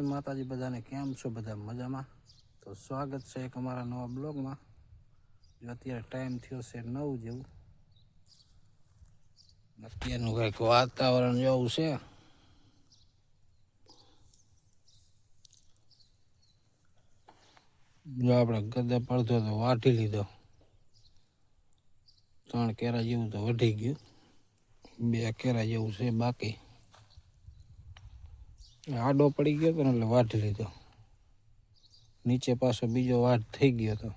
જય માતાજી બધાને કેમ છો? બધા મજામાં? તો સ્વાગત છે એક અમારા નવા બ્લોગમાં, જો અત્યારે ટાઈમ થયો છે નવ જેવું. અત્યારનું કંઈક વાતાવરણ જેવું છે. જો આપણે ગદે પડતો તો વાટી લીધો. ત્રણ કેરા જેવું તો વઢી ગયું. બે કેરા જેવું છે બાકી. આડો પડી ગયો હતો ને એટલે વાઢ લીધો. નીચે પાછો બીજો વાઢ થઈ ગયો હતો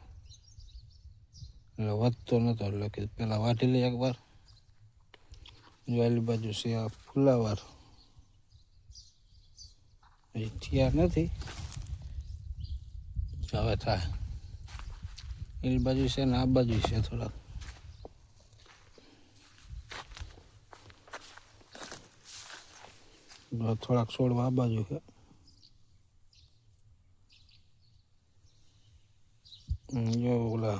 એટલે વધતો નતો એટલે કે પેલા વાઢી લઈએ એકવાર. આલી બાજુ છે આ ફુલાવાર. હજી થયા નથી. હવે થાય. એની બાજુ છે ને આ બાજુ છે થોડાક. થોડાક છોડવા આ બાજુ છે હમ, જો ઓલા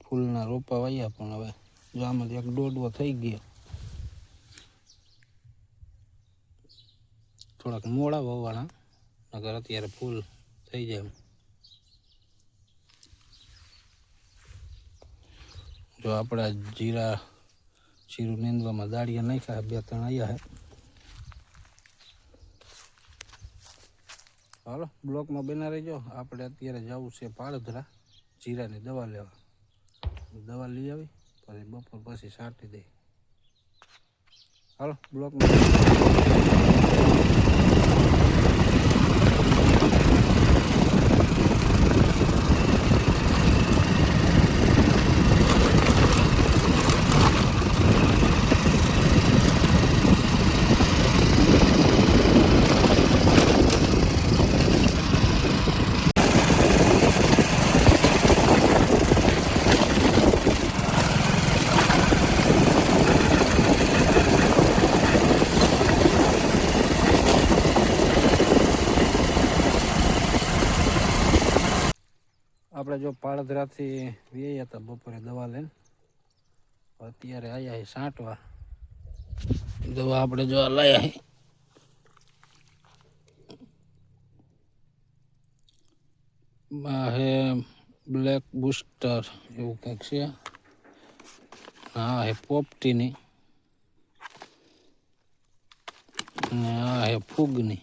ફૂલના રોપા વાયા પણ હવે જો આમાંથી એક દોડવો થઈ ગયો થોડાક મોડા વાવવાના નગર અત્યારે ફૂલ થઈ જાય એમ. જો આપણા જીરા જીરું નીંદવામાં દાળિયા નાખ્યા બે ત્રણ આવ્યા હે હાલો, બ્લોકમાં બના રહેજો. આપણે અત્યારે જવું છે પાળધરા જીરાની દવા લેવા. દવા લઈ આવી, પછી બપોર પછી છાંટી દઈ. હાલો, બ્લોકમાં આપણે જો પાળધરાથી વ્યાયા હતા બપોરે દવા લઈને અત્યારે આવ્યા છે સાંટવા દવા આપણે જો આ લાયા છે આ હે બ્લેક બુસ્ટર એવું કંઈક છે હા હે પોપટીની અને આ હે ફૂગની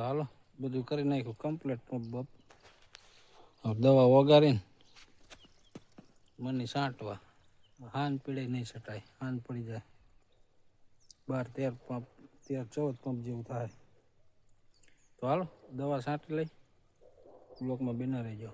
તો હાલો, બધું કરી નાખ્યું કમ્પ્લીટ બપ. દવા વગાડીને મને સાંટવા હાન પીડે નહીં છટાય હાન પડી જાય. બાર, તેર પંપ, તેર, ચૌદ પંપ જેવું થાય. તો હાલો, દવા છાંટી લઈ. બ્લોકમાં બિના રહેજો.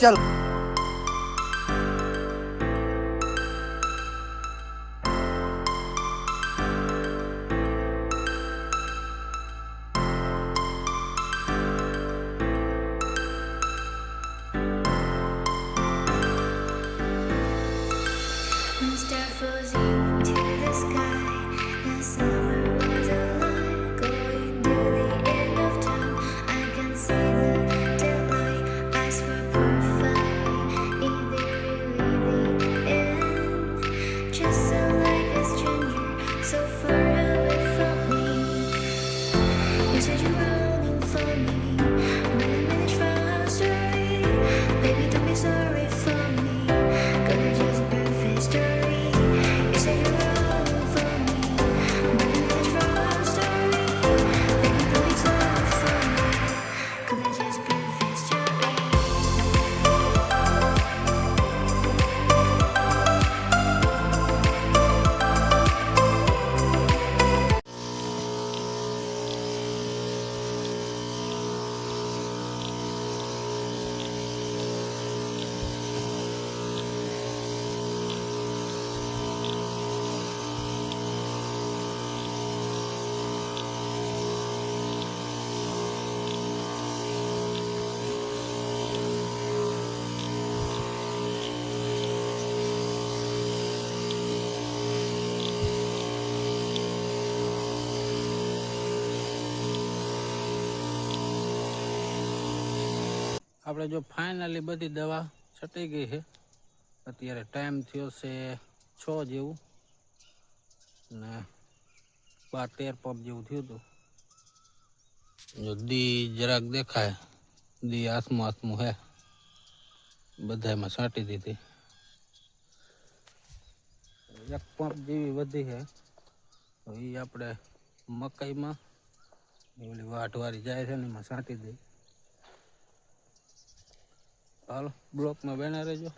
चल Mr. Frozen આપણે જો ફાઇનલી બધી દવા છટી ગઈ છે અત્યારે ટાઈમ થયો છે છ જેવું ને બાર તેર પંપ જેવું થયું હતું જો દી જરાક દેખાય દી હાથમાં હાથમાં હે બધામાં છાંટી દીધી એક પંપ જેવી વધી છે તો એ આપણે મકાઈમાં એ ઓલી વાઢવારી જાય છે ને એમાં છાંટી દઈ હાલો બ્લોકમાં બેના રહેજો.